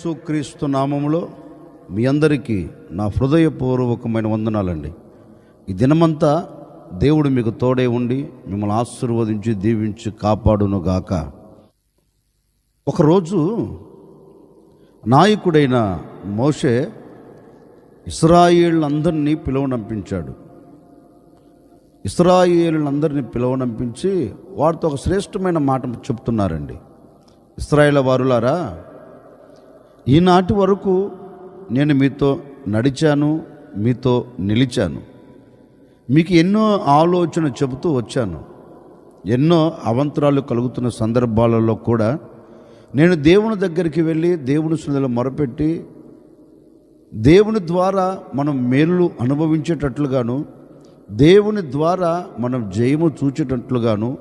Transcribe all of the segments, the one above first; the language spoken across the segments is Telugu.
యేసుక్రీస్తు క్రీస్తు నామములో మీ అందరికీ నా హృదయపూర్వకమైన వందనాలండి. ఈ దినమంతా దేవుడు మీకు తోడే ఉండి మిమ్మల్ని ఆశీర్వదించి దీవించి కాపాడును గాక ఒకరోజు నాయకుడైన మోషే ఇస్రాయేళ్ళందరినీ పిలువనంపించాడు. ఇస్రాయేలులందరినీ పిలువనంపించి వారితో ఒక శ్రేష్టమైన మాట చెప్తున్నారండి. ఇస్రాయేల్ వారులారా ఈనాటి వరకు నేను మీతో నడిచాను మీతో నిలిచాను. మీకు ఎన్నో ఆలోచన చెబుతూ వచ్చాను. ఎన్నో అవంతరాలు కలుగుతున్న సందర్భాలలో కూడా నేను దేవుని దగ్గరికి వెళ్ళి దేవుని సుందలో మొరపెట్టి దేవుని ద్వారా మనం మేలు అనుభవించేటట్లుగాను దేవుని ద్వారా మనం జయము చూచేటట్లుగాను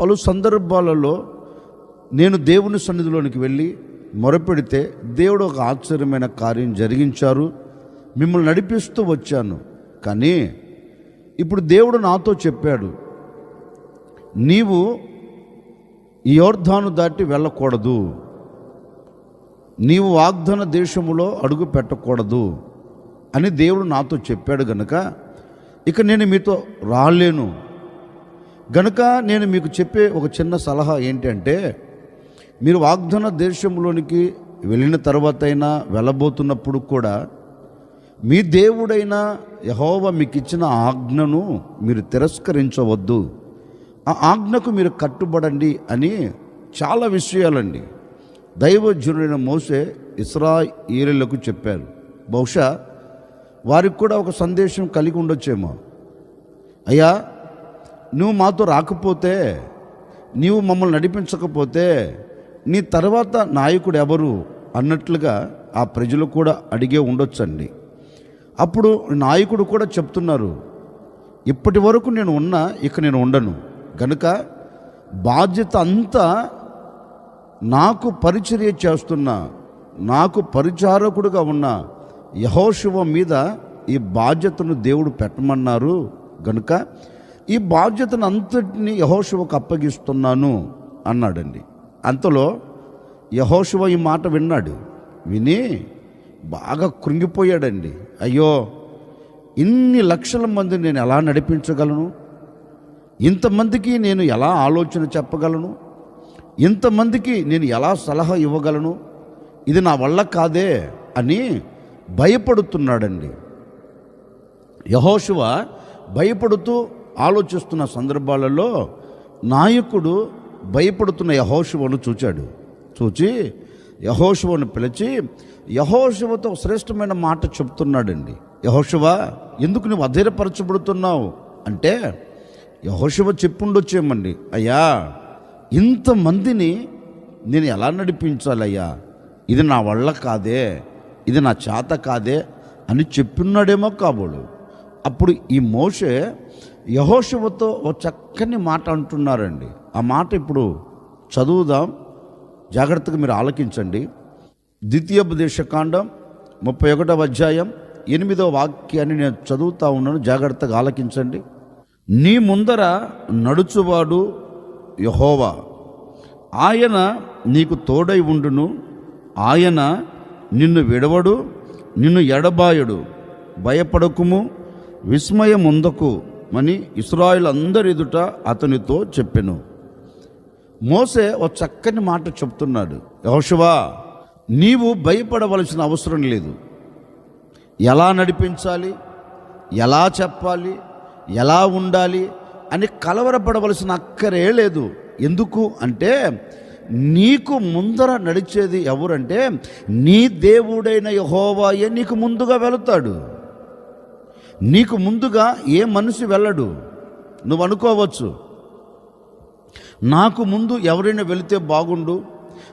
పలు సందర్భాలలో నేను దేవుని సన్నిధిలోనికి వెళ్ళి మొరపెడితే దేవుడు ఒక ఆశ్చర్యమైన కార్యం జరిగించారు. మిమ్మల్ని నడిపిస్తూ వచ్చాను. కానీ ఇప్పుడు దేవుడు నాతో చెప్పాడు నీవు ఈ యోర్ధాను దాటి వెళ్ళకూడదు. నీవు వాగ్దాన దేశములో అడుగు పెట్టకూడదు అని దేవుడు నాతో చెప్పాడు గనుక ఇక నేను మీతో రాలేను. గనుక నేను మీకు చెప్పే ఒక చిన్న సలహా ఏంటంటే మీరు వాగ్దాన దేశంలోనికి వెళ్ళిన తర్వాత అయినా వెళ్ళబోతున్నప్పుడు కూడా మీ దేవుడైన యహోవ మీకు ఇచ్చిన ఆజ్ఞను మీరు తిరస్కరించవద్దు. ఆ ఆజ్ఞకు మీరు కట్టుబడండి అని చాలా విషయాలండి. దైవజనుడైన మోసే ఇస్రాయేలులకు చెప్పారు. బహుశా వారికి కూడా ఒక సందేశం కలిగి ఉండొచ్చేమో. అయ్యా నువ్వు మాతో రాకపోతే నీవు మమ్మల్ని నడిపించకపోతే నీ తర్వాత నాయకుడు ఎవరు అన్నట్లుగా ఆ ప్రజలు కూడా అడిగే ఉండొచ్చండి. అప్పుడు నాయకుడు కూడా చెప్తున్నారు ఇప్పటి వరకు నేను ఉన్నా ఇక నేను ఉండను. గనుక బాధ్యత అంతా నాకు పరిచర్య చేస్తున్న నాకు పరిచారకుడుగా ఉన్న యహోశివ మీద ఈ బాధ్యతను దేవుడు పెట్టమన్నారు. గనుక ఈ బాధ్యతను అంతటిని యహోశివకు అప్పగిస్తున్నాను అన్నాడండి. అంతలో యహోశివ ఈ మాట విన్నాడు. విని బాగా కృంగిపోయాడండి. అయ్యో ఇన్ని లక్షల మంది నేను ఎలా నడిపించగలను? ఇంతమందికి నేను ఎలా ఆలోచన చెప్పగలను? ఇంతమందికి నేను ఎలా సలహా ఇవ్వగలను? ఇది నా వల్ల కాదే అని భయపడుతున్నాడండి. యహోశివ భయపడుతూ ఆలోచిస్తున్న సందర్భాలలో నాయకుడు భయపడుతున్న యహోశివను చూచాడు. చూచి యహోశివను పిలిచి యహోశివతో శ్రేష్టమైన మాట చెప్తున్నాడండి. యహోశివ ఎందుకు నువ్వు అధైర్యపరచబడుతున్నావు? అంటే యహోశివ చెప్పుండొచ్చేమండి అయ్యా ఇంతమందిని నేను ఎలా నడిపించాలయ్యా? ఇది నా వల్ల కాదే ఇది నా చేత కాదే అని చెప్పున్నాడేమో కాబోడు అప్పుడు ఈ మోషే యహోశివతో ఓ చక్కని మాట అంటున్నారండి. ఆ మాట ఇప్పుడు చదువుదాం. జాగ్రత్తగా మీరు ఆలకించండి. ద్వితీయోపదేశకాండం ముప్పై ఒకటవ అధ్యాయం ఎనిమిదవ వాక్యాన్ని నేను చదువుతా ఉన్నాను. జాగ్రత్తగా ఆలకించండి. నీ ముందర నడుచువాడు యహోవా. ఆయన నీకు తోడై ఉండును. ఆయన నిన్ను విడవడు నిన్ను ఎడబాయడు. భయపడకుము విస్మయముందకు అని ఇస్రాయిల్ అందరి ఎదుట అతనితో చెప్పెను. మోసే ఒక చక్కని మాట చెప్తున్నాడు. యహోషువా నీవు భయపడవలసిన అవసరం లేదు. ఎలా నడిపించాలి? ఎలా చెప్పాలి? ఎలా ఉండాలి? అని కలవరపడవలసిన అక్కరే లేదు. ఎందుకు అంటే నీకు ముందర నడిచేది ఎవరంటే నీ దేవుడైన యహోవాయే నీకు ముందుగా వెళుతాడు. నీకు ముందుగా ఏ మనిషి వెళ్ళడు. నువ్వు అనుకోవచ్చు నాకు ముందు ఎవరైనా వెళితే బాగుండు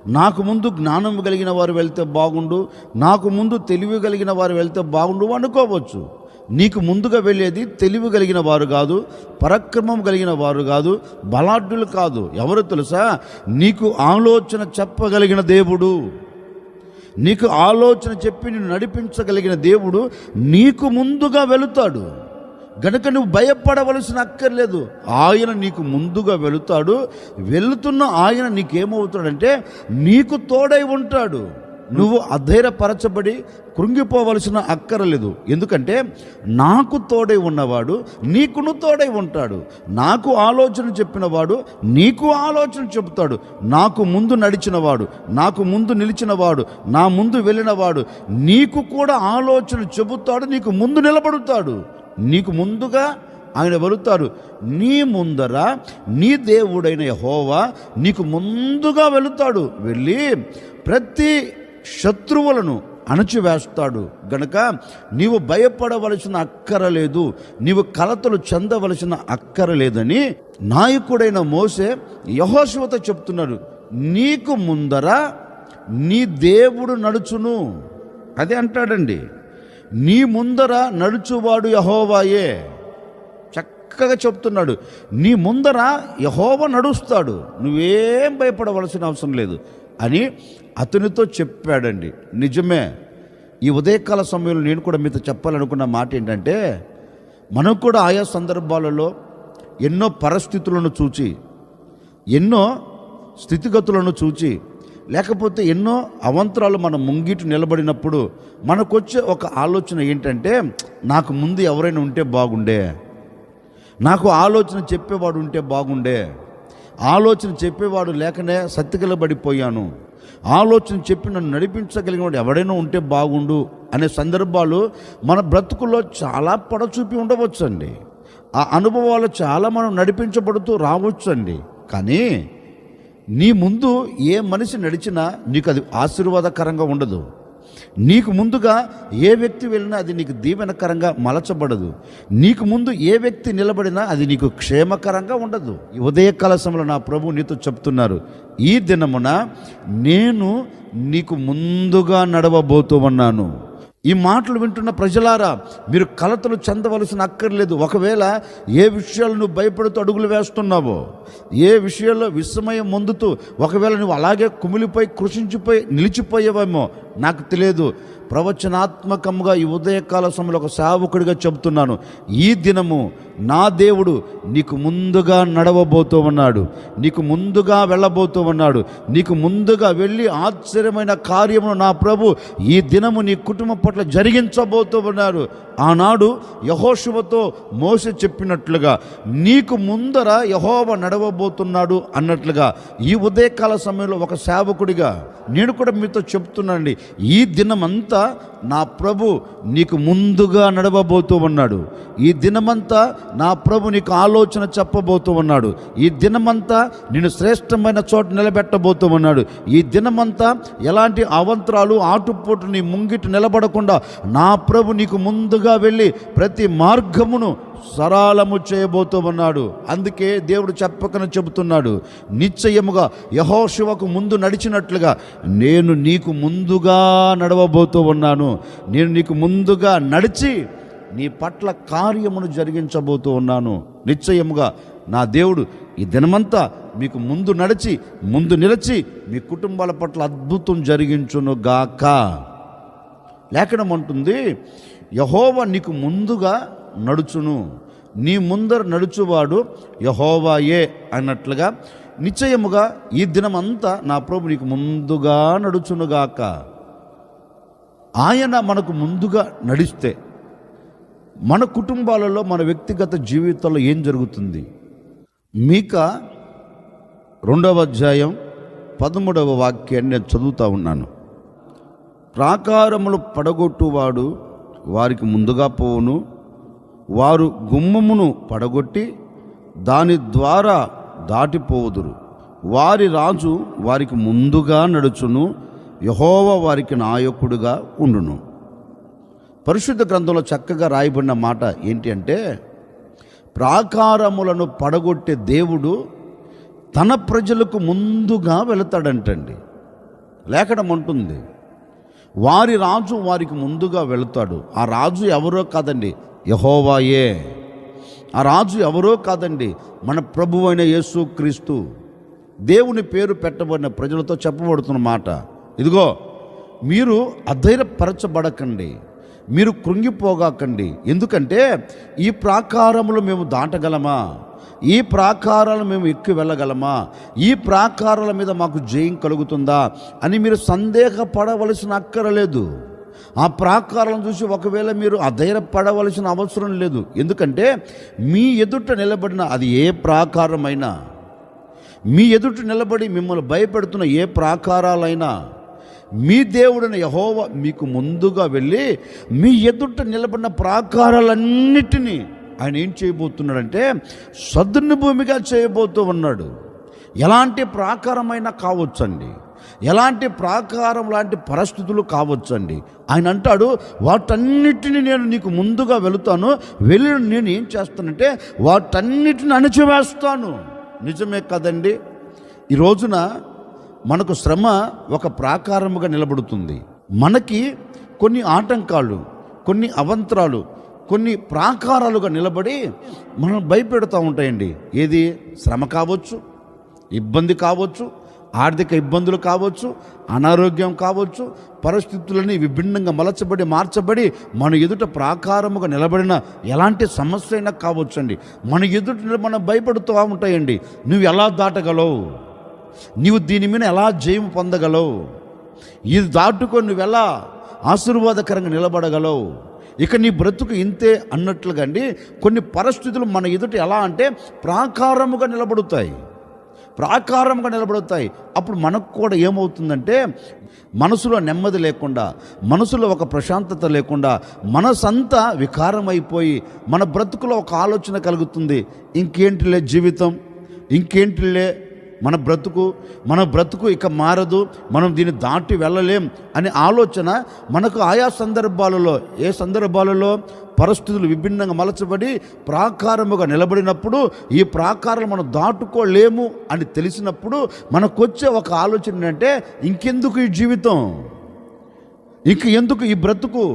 నాకు ముందు జ్ఞానం కలిగిన వారు వెళ్తే బాగుండు నాకు ముందు తెలివి కలిగిన వారు వెళ్తే బాగుండు అనుకోవచ్చు. నీకు ముందుగా వెళ్ళేది తెలివి కలిగిన వారు కాదు పరక్రమం కలిగిన వారు కాదు బలాఢ్యులు కాదు. ఎవరు తెలుసా? నీకు ఆలోచన చెప్పగలిగిన దేవుడు. నీకు ఆలోచన చెప్పి నిన్ను నడిపించగలిగిన దేవుడు నీకు ముందుగా వెళుతాడు. గనుక నువ్వు భయపడవలసిన అక్కర్లేదు. ఆయన నీకు ముందుగా వెళుతాడు. వెళుతున్న ఆయన నీకేమవుతాడంటే నీకు తోడై ఉంటాడు. నువ్వు అధైర్యపరచబడి కృంగిపోవలసిన అక్కరలేదు. ఎందుకంటే నాకు తోడై ఉన్నవాడు నీకును తోడై ఉంటాడు. నాకు ఆలోచన చెప్పినవాడు నీకు ఆలోచన చెబుతాడు. నాకు ముందు నడిచినవాడు నాకు ముందు నిలిచినవాడు నా ముందు వెళ్ళినవాడు నీకు కూడా ఆలోచన చెబుతాడు నీకు ముందు నిలబడుతాడు. నీకు ముందుగా ఆయన వెళుతారు. నీ ముందర నీ దేవుడైన హోవా నీకు ముందుగా వెళుతాడు. వెళ్ళి ప్రతి శత్రువులను అణచివేస్తాడు. గనక నీవు భయపడవలసిన అక్కర లేదు నీవు కలతలు చెందవలసిన అక్కర లేదని నాయకుడైన మోసే యహోశివత చెప్తున్నాడు. నీకు ముందర నీ దేవుడు నడుచును. అదే అంటాడండి. నీ ముందర నడుచువాడు యహోవాయే. చక్కగా చెప్తున్నాడు. నీ ముందర యహోవ నడుస్తాడు. నువ్వేం భయపడవలసిన అవసరం లేదు. అని అతనితో చెప్పాడండి. నిజమే. ఈ ఉదయకాల సమయంలో నేను కూడా మీతో చెప్పాలనుకున్న మాట ఏంటంటే మనం కూడా ఆయా సందర్భాలలో ఎన్నో పరిస్థితులను చూచి ఎన్నో స్థితిగతులను చూచి లేకపోతే ఎన్నో అవంతరాలు మన ముంగిటి నిలబడినప్పుడు మనకొచ్చే ఒక ఆలోచన ఏంటంటే నాకు ముందు ఎవరైనా ఉంటే బాగుండే. నాకు ఆలోచన చెప్పేవాడు ఉంటే బాగుండే. ఆలోచన చెప్పేవాడు లేకనే సత్తికలబడిపోయాను ఆలోచన చెప్పి నన్ను నడిపించగలిగిన వాడు ఎవడైనా ఉంటే బాగుండు అనే సందర్భాలు మన బ్రతుకుల్లో చాలా పడచూపి ఉండవచ్చండి. ఆ అనుభవాలు చాలా మనం నడిపించబడుతూ రావచ్చండి. కానీ నీ ముందు ఏ మనిషి నడిచినా నీకు అది ఆశీర్వాదకరంగా ఉండదు. నీకు ముందుగా ఏ వ్యక్తి వెళ్ళినా అది నీకు దీవెనకరంగా మలచబడదు. నీకు ముందు ఏ వ్యక్తి నిలబడినా అది నీకు క్షేమకరంగా ఉండదు. ఉదయ ఉదయకాల సమయంలో నా ప్రభు నీతో చెప్తున్నారు ఈ దినమున నేను నీకు ముందుగా నడవబోతూ ఉన్నాను. ఈ మాటలు వింటున్న ప్రజలారా మీరు కలతలు చెందవలసిన అక్కర్లేదు. ఒకవేళ ఏ విషయాలు నువ్వు భయపడుతూ అడుగులు వేస్తున్నావో ఏ విషయాల్లో విస్మయం పొందుతూ ఒకవేళ నువ్వు అలాగే కుమిలిపోయి కృషించిపోయి నిలిచిపోయేవేమో నాకు తెలియదు. ప్రవచనాత్మకంగా ఈ ఉదయకాల సమయంలో ఒక సేవకుడిగా చెబుతున్నాను. ఈ దినము నా దేవుడు నీకు ముందుగా నడవబోతూ ఉన్నాడు నీకు ముందుగా వెళ్ళబోతూ ఉన్నాడు నీకు ముందుగా వెళ్ళి ఆశ్చర్యమైన కార్యమును నా ప్రభు ఈ దినము నీ కుటుంబం పట్ల జరిగించబోతూ ఉన్నాడు. ఆనాడు యహోశువతో మోస చెప్పినట్లుగా నీకు ముందర యహోవ నడవబోతున్నాడు అన్నట్లుగా ఈ ఉదయకాల సమయంలో ఒక సేవకుడిగా నేను కూడా మీతో చెప్తున్నానండి. ఈ దినమంతా నా ప్రభు నీకు ముందుగా నడవబోతూ ఉన్నాడు. ఈ దినమంతా నా ప్రభు నీకు ఆలోచన చెప్పబోతూ ఉన్నాడు. ఈ దినమంతా నేను శ్రేష్టమైన చోట నిలబెట్టబోతూ ఉన్నాడు. ఈ దినమంతా ఎలాంటి అవంతరాలు ఆటుపోటు నీ ముంగిటి నిలబడకుండా నా ప్రభు నీకు ముందుగా వెళ్ళి ప్రతి మార్గమును సరళము చేయబోతూ ఉన్నాడు. అందుకే దేవుడు చెప్పకనే చెబుతున్నాడు. నిశ్చయముగా యహోశివకు ముందు నడిచినట్లుగా నేను నీకు ముందుగా నడవబోతూ ఉన్నాను. నేను నీకు ముందుగా నడిచి నీ పట్ల కార్యమును జరిగించబోతూ ఉన్నాను. నిశ్చయముగా నా దేవుడు ఈ దినమంతా మీకు ముందు నడిచి ముందు నిలిచి మీ కుటుంబాల పట్ల అద్భుతం జరిగించును గాక లేఖనం అంటుంది యహోవ నీకు ముందుగా నడుచును. నీ ముందర నడుచువాడు యహోవాయే అన్నట్లుగా నిశ్చయముగా ఈ దినమంతా నా ప్రభు నీకు ముందుగా నడుచునుగాక. ఆయన మనకు ముందుగా నడిస్తే మన కుటుంబాలలో మన వ్యక్తిగత జీవితంలో ఏం జరుగుతుంది? మీక రెండవ అధ్యాయం పదమూడవ వాక్యాన్ని నేను చదువుతా ఉన్నాను. ప్రాకారములు పడగొట్టువాడు వారికి ముందుగా పోవును. వారు గుమ్మమును పడగొట్టి దాని ద్వారా దాటిపోవుదురు. వారి రాజు వారికి ముందుగా నడుచును. యహోవ వారికి నాయకుడుగా ఉండును. పరిశుద్ధ గ్రంథంలో చక్కగా రాయబడిన మాట ఏంటి అంటే ప్రాకారములను పడగొట్టే దేవుడు తన ప్రజలకు ముందుగా వెళతాడంటండి. లేఖనం ఉంటుంది వారి రాజు వారికి ముందుగా వెళుతాడు. ఆ రాజు ఎవరో కాదండి యహోవాయే. ఆ రాజు ఎవరో కాదండి మన ప్రభు అయిన యేసు క్రీస్తు. దేవుని పేరు పెట్టబడిన ప్రజలతో చెప్పబడుతున్న మాట. ఇదిగో మీరు అధైర్యపరచబడకండి. మీరు కృంగిపోగాకండి. ఎందుకంటే ఈ ప్రాకారములు మేము దాటగలమా? ఈ ప్రాకారాలు మేము ఎక్కి వెళ్ళగలమా? ఈ ప్రాకారాల మీద మాకు జయం కలుగుతుందా? అని మీరు సందేహపడవలసిన అక్కరలేదు ఆ ప్రాకారాలను చూసి ఒకవేళ మీరు అధైర్యపడవలసిన అవసరం లేదు. ఎందుకంటే మీ ఎదుట నిలబడిన అది ఏ ప్రాకారమైనా మీ ఎదుట నిలబడి మిమ్మల్ని భయపెడుతున్న ఏ ప్రాకారాలైనా మీ దేవుడైన యహోవ మీకు ముందుగా వెళ్ళి మీ ఎదుట నిలబడిన ప్రాకారాలన్నిటినీ ఆయన ఏం చేయబోతున్నాడంటే సదును భూమిగా చేయబోతూ ఉన్నాడు. ఎలాంటి ప్రాకారమైనా కావచ్చండి. ఎలాంటి ప్రాకారం లాంటి పరిస్థితులు కావచ్చండి. ఆయన అంటాడు వాటన్నిటిని నేను నీకు ముందుగా వెళుతాను. వెళ్ళి నేను ఏం చేస్తానంటే వాటన్నిటిని అణచివేస్తాను. నిజమే కదండి? ఈ రోజున మనకు శ్రమ ఒక ప్రాకారముగా నిలబడుతుంది. మనకి కొన్ని ఆటంకాలు కొన్ని అవంతరాలు కొన్ని ప్రాకారాలుగా నిలబడి మనం భయపెడుతూ ఉంటాయండి. ఏది? శ్రమ కావచ్చు ఇబ్బంది కావచ్చు ఆర్థిక ఇబ్బందులు కావచ్చు అనారోగ్యం కావచ్చు పరిస్థితులని విభిన్నంగా మలచబడి మార్చబడి మన ఎదుట ప్రాకారముగా నిలబడిన ఎలాంటి సమస్య అయినా కావచ్చండి. మన ఎదుట మనం భయపడుతూ ఉంటాయండి. నువ్వు ఎలా దాటగలవు? నీవు దీని మీద ఎలా జయం పొందగలవు? ఇది దాటుకొని నువ్వు ఎలా ఆశీర్వాదకరంగా నిలబడగలవు? ఇక నీ బ్రతుకు ఇంతే అన్నట్లుగా అండి కొన్ని పరిస్థితులు మన ఎదుట ఎలా అంటే ప్రాకారముగా నిలబడుతాయి. ప్రాకారంగా నిలబడతాయి. అప్పుడు మనకు కూడా ఏమవుతుందంటే మనసులో నెమ్మది లేకుండా మనసులో ఒక ప్రశాంతత లేకుండా మనసంతా వికారమైపోయి మన బ్రతుకులో ఒక ఆలోచన కలుగుతుంది. ఇంకేంటిలే జీవితం? ఇంకేంటిలే మన బ్రతుకు మన బ్రతుకు ఇక మారదు మనం దీన్ని దాటి వెళ్ళలేం అనే ఆలోచన మనకు ఆయా సందర్భాలలో ఏ సందర్భాలలో పరిస్థితులు విభిన్నంగా మలచబడి ప్రాకారముగా నిలబడినప్పుడు ఈ ప్రాకారం మనం దాటుకోలేము అని తెలిసినప్పుడు మనకొచ్చే ఒక ఆలోచన ఏంటంటే ఇంకెందుకు ఈ జీవితం? ఇంక ఎందుకు ఈ బ్రతుకు?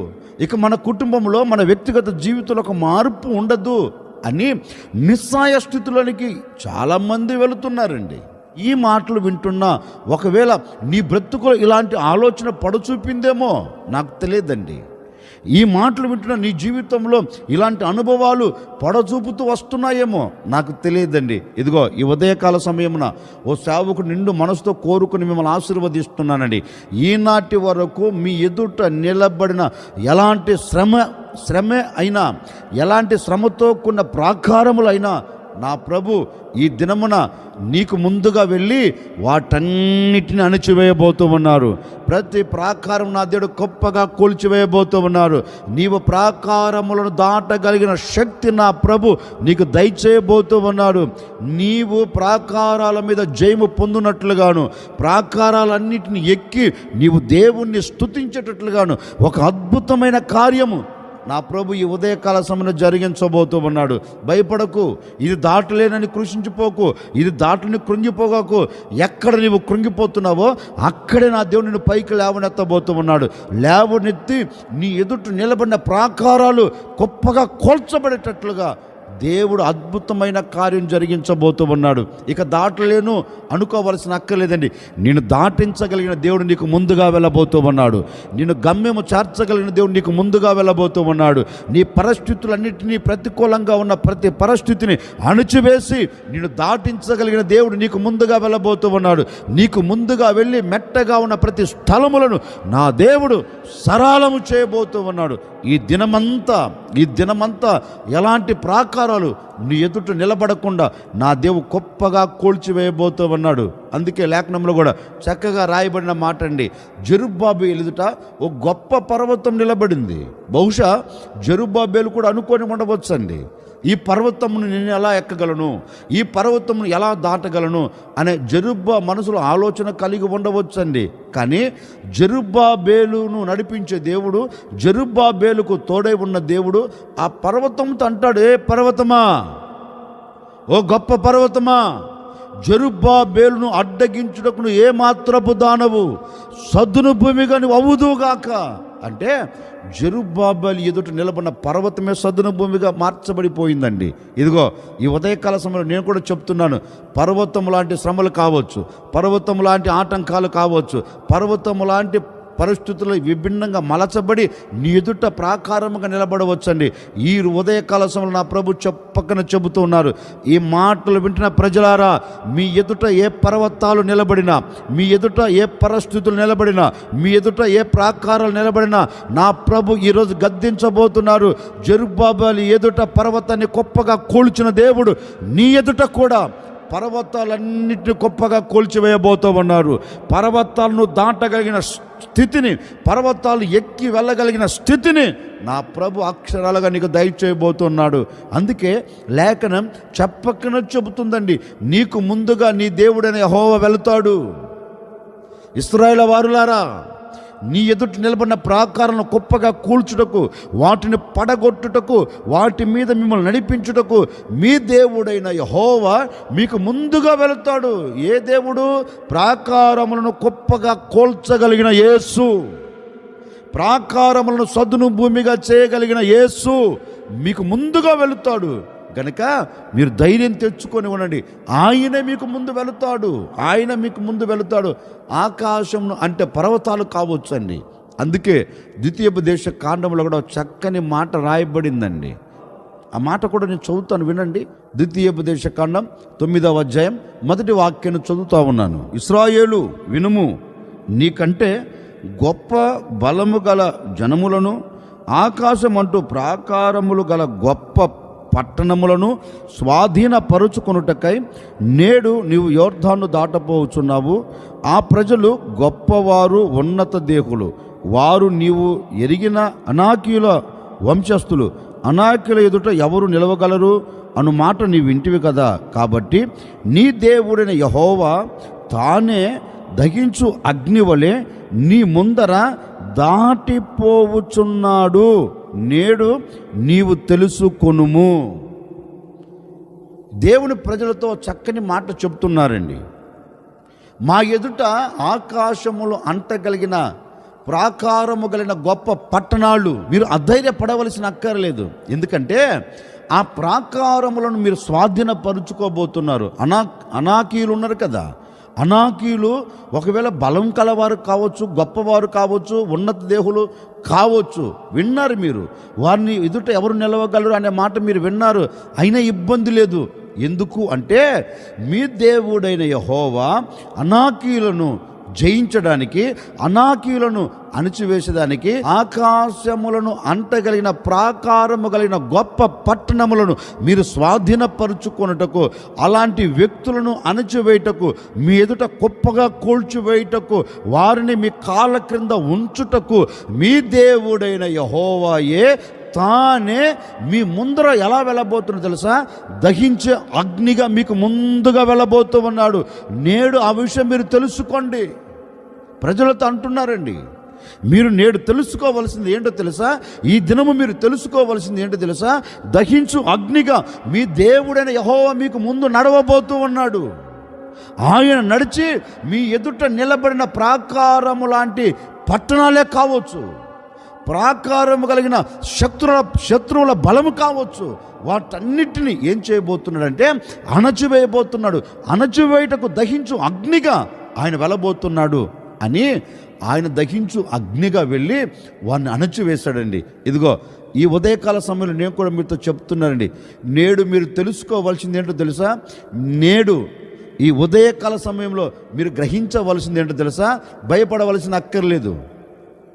ఇక మన కుటుంబంలో మన వ్యక్తిగత జీవితంలో ఒక మార్పు ఉండదు అని నిస్సాయ స్థితిలోనికి చాలామంది వెళుతున్నారండి. ఈ మాటలు వింటున్నా ఒకవేళ నీ బ్రతుకులో ఇలాంటి ఆలోచన పడచూపిందేమో? నాకు తెలియదండి. ఈ మాటలు వింటున్న నీ జీవితంలో ఇలాంటి అనుభవాలు పొడచూపుతూ వస్తున్నాయేమో? నాకు తెలియదండి. ఇదిగో ఈ ఉదయకాల సమయమున ఓ సేవకు నిండు మనసుతో కోరుకుని మిమ్మల్ని ఆశీర్వదిస్తున్నానండి. ఈనాటి వరకు మీ ఎదుట నిలబడిన ఎలాంటి శ్రమ శ్రమే అయినా ఎలాంటి శ్రమతో కూడిన ప్రాకారములైనా నా ప్రభు ఈ దినమున నీకు ముందుగా వెళ్ళి వాటన్నిటిని అణిచివేయబోతూ ఉన్నారు. ప్రతి ప్రాకారం నా దేవుడు గొప్పగా కూల్చివేయబోతూ ఉన్నారు. నీవు ప్రాకారములను దాటగలిగిన శక్తి నా ప్రభు నీకు దయచేయబోతూ ఉన్నాడు నీవు ప్రాకారాల మీద జయము పొందినట్లుగాను ప్రాకారాలన్నిటిని ఎక్కి నీవు దేవుణ్ణి స్తుతించేటట్లుగాను ఒక అద్భుతమైన కార్యము నా ప్రభు ఈ ఉదయకాల సమయంలో జరిగించబోతూ ఉన్నాడు. భయపడకు. ఇది దాటలేనని కృషించిపోకు. ఇది దాటుని కృంగిపోగాకు. ఎక్కడ నీవు కృంగిపోతున్నావో అక్కడే నా దేవుడు నిన్ను పైకి లేవనెత్తబోతూ ఉన్నాడు. లేవనెత్తి నీ ఎదుట నిలబడిన ప్రాకారాలు గొప్పగా కోల్చబడేటట్లుగా దేవుడు అద్భుతమైన కార్యం జరిగించబోతూ ఉన్నాడు. ఇక దాటలేను అనుకోవలసిన అక్కర్లేదండి. నేను దాటించగలిగిన దేవుడు నీకు ముందుగా వెళ్ళబోతూ ఉన్నాడు. నేను గమ్యము చేర్చగలిగిన దేవుడు నీకు ముందుగా వెళ్ళబోతూ ఉన్నాడు. నీ పరిస్థితులన్నింటినీ ప్రతికూలంగా ఉన్న ప్రతి పరిస్థితిని అణిచివేసి నేను దాటించగలిగిన దేవుడు నీకు ముందుగా వెళ్ళబోతూ ఉన్నాడు. నీకు ముందుగా వెళ్ళి మెట్టగా ఉన్న ప్రతి స్థలములను నా దేవుడు సరళము చేయబోతూ ఉన్నాడు. ఈ దినమంతా ఈ దినమంతా ఎలాంటి ప్రాకారాలు నీ ఎదుట నిలబడకుండా నా దేవు గొప్పగా కూల్చివేయబోతూ ఉన్నాడు అందుకే లేఖనంలో కూడా చక్కగా రాయబడిన మాట అండి జరుబ్బాబు ఎదుట ఓ గొప్ప పర్వతం నిలబడింది. బహుశా జరుబ్బాబేలు కూడా అనుకొని ఉండవచ్చండి. ఈ పర్వతమును నేను ఎలా ఎక్కగలను? ఈ పర్వతమును ఎలా దాటగలను? అనే జరుబ్బా మనసులో ఆలోచన కలిగి ఉండవచ్చండి. కానీ జరుబ్బా బేలును నడిపించే దేవుడు జరుబ్బా బేలుకు తోడై ఉన్న దేవుడు ఆ పర్వతంతో అంటాడు ఏ పర్వతమా? ఓ గొప్ప పర్వతమా? జరుబ్బా బేలును అడ్డగించుటకు నువ్వు ఏ మాత్రపు దానవు? సద్దును భూమిగా నువ్వు అవుదుగాక అంటే జరుబ్బాబేలు ఎదుట నిలబడిన పర్వతమే సదున భూమిగా మార్చబడిపోయిందండి. ఇదిగో ఈ ఉదయకాల సమయంలో నేను కూడా చెప్తున్నాను పర్వతం లాంటి శ్రమలు కావచ్చు పర్వతం లాంటి ఆటంకాలు కావచ్చు పర్వతం లాంటి పరిస్థితులు విభిన్నంగా మలచబడి నీ ఎదుట ప్రాకారముగా నిలబడవచ్చండి. ఈ ఉదయ కలశంలో నా ప్రభు చెప్పకన చెబుతూ ఉన్నారు. ఈ మాటలు వింటున్న ప్రజలారా మీ ఎదుట ఏ పర్వతాలు నిలబడినా మీ ఎదుట ఏ పరిస్థితులు నిలబడినా మీ ఎదుట ఏ ప్రాకారాలు నిలబడినా నా ప్రభు ఈరోజు గద్దించబోతున్నారు. జరుబాబాలి ఎదుట పర్వతాన్ని గొప్పగా కూల్చిన దేవుడు నీ ఎదుట కూడా పర్వతాలన్నింటిని గొప్పగా కూల్చివేయబోతూ ఉన్నారు. పర్వతాలను దాటగలిగిన స్థితిని పర్వతాలు ఎక్కి వెళ్ళగలిగిన స్థితిని నా ప్రభు అక్షరాలుగా నీకు దయచేయబోతున్నాడు. అందుకే లేఖనం చెప్పకనే చెబుతుందండి. నీకు ముందుగా నీ దేవుడనే హోవ వెళతాడు. ఇస్రాయేల్ వారులారా నీ ఎదుట నిలబడిన ప్రాకారాలను కుప్పగా కూల్చుటకు వాటిని పడగొట్టుటకు వాటి మీద మిమ్మల్ని నడిపించుటకు మీ దేవుడైన యహోవా మీకు ముందుగా వెళుతాడు. ఏ దేవుడు? ప్రాకారములను కుప్పగా కూల్చగలిగిన యేసు. ప్రాకారములను సదును భూమిగా చేయగలిగిన యేసు మీకు ముందుగా వెళుతాడు. గనుక మీరు ధైర్యం తెచ్చుకొని ఉండండి. ఆయన మీకు ముందు వెళుతాడు. ఆయన మీకు ముందు వెళుతాడు. ఆకాశం అంటే పర్వతాలు కావచ్చు అండి అందుకే ద్వితీయోపదేశ కాండంలో కూడా చక్కని మాట రాయబడిందండి. ఆ మాట కూడా నేను చదువుతాను వినండి. ద్వితీయోపదేశ కాండం తొమ్మిదవ అధ్యాయం మొదటి వాక్యాన్ని చదువుతా ఉన్నాను. ఇస్రాయేలు వినుము. నీకంటే గొప్ప బలము గల జనములను ఆకాశం అంటూ ప్రాకారములు గల గొప్ప పట్టణములను స్వాధీనపరుచుకొనుటకై నేడు నీవు యోర్ధాను దాటపోవచ్చున్నావు. ఆ ప్రజలు గొప్పవారు ఉన్నత దేహులు. వారు నీవు ఎరిగిన అనాకీయుల వంశస్థులు. అనాకీయుల ఎదుట ఎవరు నిలవగలరు? అను మాట నీ వింటివి కదా. కాబట్టి నీ దేవుడైన యహోవా తానే దహించు అగ్నివలే నీ ముందర దాటిపోవుచున్నాడు నేడు నీవు తెలుసుకొనుము. దేవుని ప్రజలతో చక్కని మాట చెప్తున్నారండి మా ఎదుట ఆకాశములు అంటగలిగిన ప్రాకారము కలిగిన గొప్ప పట్టణాలు. మీరు అధైర్యపడవలసిన అక్కర్లేదు. ఎందుకంటే ఆ ప్రాకారములను మీరు స్వాధీనపరుచుకోబోతున్నారు. అనా అనాకీయులు ఉన్నారు కదా. అనాకీలు ఒకవేళ బలం కలవారు కావచ్చు గొప్పవారు కావచ్చు ఉన్నత దేహులు కావచ్చు విన్నారు మీరు. వారిని ఎదుట ఎవరు నిలవగలరు అనే మాట మీరు విన్నారు. అయినా ఇబ్బంది లేదు. ఎందుకు అంటే మీ దేవుడైన యహోవా అనాకీలను జయించడానికి అనాకీయులను అణిచివేసేదానికి ఆకాశములను అంటగలిగిన ప్రాకారము కలిగిన గొప్ప పట్టణములను మీరు స్వాధీనపరుచుకొనుటకు అలాంటి వ్యక్తులను అణచివేయుటకు మీ ఎదుట కుప్పగా కూల్చివేయుటకు వారిని మీ కాళ్ళ క్రింద ఉంచుటకు మీ దేవుడైన యహోవాయే తానే మీ ముందర ఎలా వెళ్ళబోతున్నా తెలుసా? దహించే అగ్నిగా మీకు ముందుగా వెళ్ళబోతూ ఉన్నాడు. నేడు ఆ విషయం మీరు తెలుసుకోండి. ప్రజలతో అంటున్నారండి. మీరు నేడు తెలుసుకోవలసింది ఏంటో తెలుసా? ఈ దినము మీరు తెలుసుకోవలసింది ఏంటో తెలుసా? దహించు అగ్నిగా మీ దేవుడైన యహోవ మీకు ముందు నడవబోతూ ఉన్నాడు. ఆయన నడిచి మీ ఎదుట నిలబడిన ప్రాకారము లాంటి పట్టణాలే కావచ్చు. ప్రాకారము కలిగిన శత్రుల శత్రువుల బలము కావచ్చు. వాటన్నిటిని ఏం చేయబోతున్నాడంటే అణచివేయబోతున్నాడు. అణచివేయటకు దహించు అగ్నిగా ఆయన వెళ్ళబోతున్నాడు అని ఆయన దహించు అగ్నిగా వెళ్ళి వాడిని అణచివేశాడండి. ఇదిగో ఈ ఉదయకాల సమయంలో నేను కూడా మీతో చెప్తున్నానండి. నేడు మీరు తెలుసుకోవాల్సింది ఏంటో తెలుసా? నేడు ఈ ఉదయకాల సమయంలో మీరు గ్రహించవలసింది ఏంటో తెలుసా? భయపడవలసిన అక్కర్లేదు.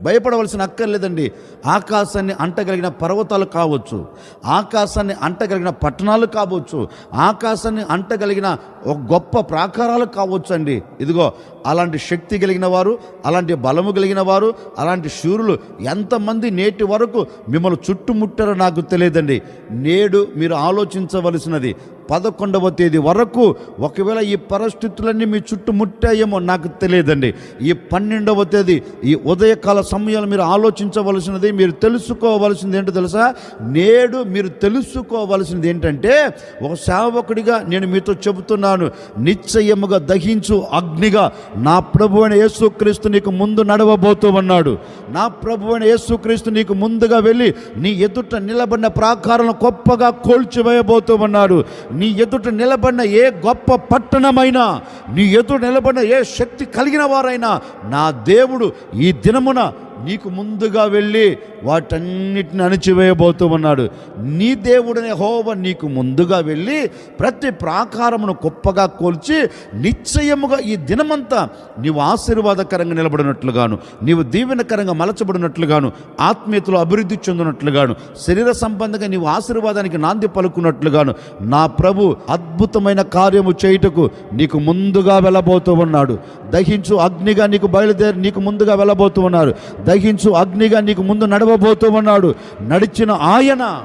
భయపడవలసిన అక్కర్లేదండి. ఆకాశాన్ని అంటగలిగిన పర్వతాలు కావచ్చు ఆకాశాన్ని అంటగలిగిన పట్టణాలు కావచ్చు ఆకాశాన్ని అంటగలిగిన ఒక గొప్ప ప్రాకారాలు కావచ్చు అండి ఇదిగో అలాంటి శక్తి కలిగిన వారు అలాంటి బలము కలిగిన వారు అలాంటి శూరులు ఎంతమంది నేటి వరకు మిమ్మల్ని చుట్టుముట్టారో నాకు తెలియదండి. నేడు మీరు ఆలోచించవలసినది పదకొండవ తేదీ వరకు ఒకవేళ ఈ పరిస్థితులన్నీ మీ చుట్టుముట్టాయేమో నాకు తెలియదండి. ఈ పన్నెండవ తేదీ ఈ ఉదయకాల సమయాలు మీరు ఆలోచించవలసినది మీరు తెలుసుకోవలసింది ఏంటో తెలుసా? నేడు మీరు తెలుసుకోవలసింది ఏంటంటే ఒక సేవకుడిగా నేను మీతో చెబుతున్నాను నిశ్చయముగా దహించు అగ్నిగా నా ప్రభు అయిన యేసుక్రీస్తు నీకు ముందు నడవబోతూ ఉన్నాడు. నా ప్రభు అయిన యేసుక్రీస్తు నీకు ముందుగా వెళ్ళి నీ ఎదుట నిలబడిన ప్రాకారాలను గొప్పగా కోల్చివేయబోతూ ఉన్నాడు. నీ ఎదుట నిలబడిన ఏ గొప్ప పట్టణమైనా నీ ఎదుట నిలబడిన ఏ శక్తి కలిగిన వారైనా నా దేవుడు ఈ దినమున నీకు ముందుగా వెళ్ళి వాటన్నిటిని అణిచివేయబోతూ ఉన్నాడు. నీ దేవుడనే హోవ నీకు ముందుగా వెళ్ళి ప్రతి ప్రాకారమును గొప్పగా కోల్చి నిశ్చయముగా ఈ దినమంతా నీవు ఆశీర్వాదకరంగా నిలబడినట్లుగాను నీవు దీవెనకరంగా మలచబడినట్లుగాను ఆత్మీయతలో అభివృద్ధి చెందినట్లుగాను శరీర సంబంధంగా నీవు ఆశీర్వాదానికి నాంది పలుకున్నట్లుగాను నా ప్రభు అద్భుతమైన కార్యము చేయుటకు నీకు ముందుగా వెళ్ళబోతూ ఉన్నాడు. దహించు అగ్నిగా నీకు బయలుదేరి నీకు ముందుగా వెళ్ళబోతూ ఉన్నారు. దహించు అగ్నిగా నీకు ముందు నడవబోతూ ఉన్నాడు. నడిచిన ఆయన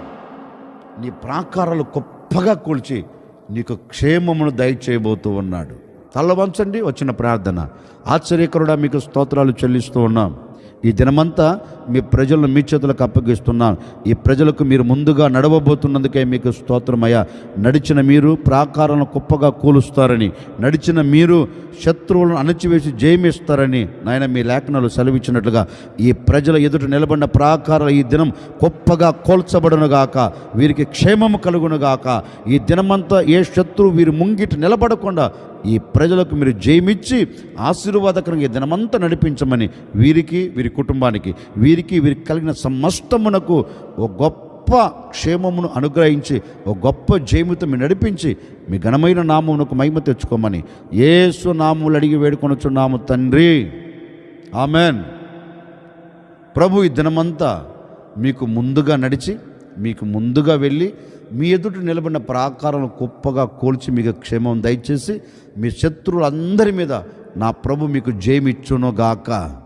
నీ ప్రాకారాలు గొప్పగా కూల్చి నీకు క్షేమమును దయచేయబోతూ ఉన్నాడు. తల్ల వంచండి వచ్చిన ప్రార్థన. ఆశ్చర్యకరుడా మీకు స్తోత్రాలు చెల్లిస్తూ ఉన్నాం. ఈ దినమంతా మీ ప్రజలను మీ చేతులకు అప్పగిస్తున్నాను. ఈ ప్రజలకు మీరు ముందుగా నడవబోతున్నందుకే మీకు స్తోత్రమయ్యా. నడిచిన మీరు ప్రాకారాలను కుప్పగా కూలుస్తారని నడిచిన మీరు శత్రువులను అణచివేసి జయమిస్తారని నాయన మీ లేఖనాలు సెలవిచ్చినట్లుగా ఈ ప్రజల ఎదుట నిలబడిన ప్రాకారాలు ఈ దినం గొప్పగా కోల్చబడునుగాక వీరికి క్షేమము కలుగునుగాక. ఈ దినమంతా ఏ శత్రువు వీరి ముంగిటి నిలబడకుండా ఈ ప్రజలకు మీరు జయమిచ్చి ఆశీర్వాదకరంగా దినమంతా నడిపించమని వీరికి వీరి కుటుంబానికి వీరికి వీరికి కలిగిన సమస్తమునకు ఒక గొప్ప క్షేమమును అనుగ్రహించి ఒక గొప్ప జయముతో మీరు నడిపించి మీ ఘనమైన నామమునకు మహిమ తెచ్చుకోమని ఏసు నామములు అడిగి వేడుకొనొచ్చున్నాము తండ్రి. ఆమెన్. ప్రభు ఈ దినమంతా మీకు ముందుగా నడిచి మీకు ముందుగా వెళ్ళి మీ ఎదుట నిలబడిన ప్రాకారం గొప్పగా కోల్చి మీకు క్షేమం దయచేసి మీ శత్రువులందరి మీద నా ప్రభు మీకు జయమిచ్చునుగాక.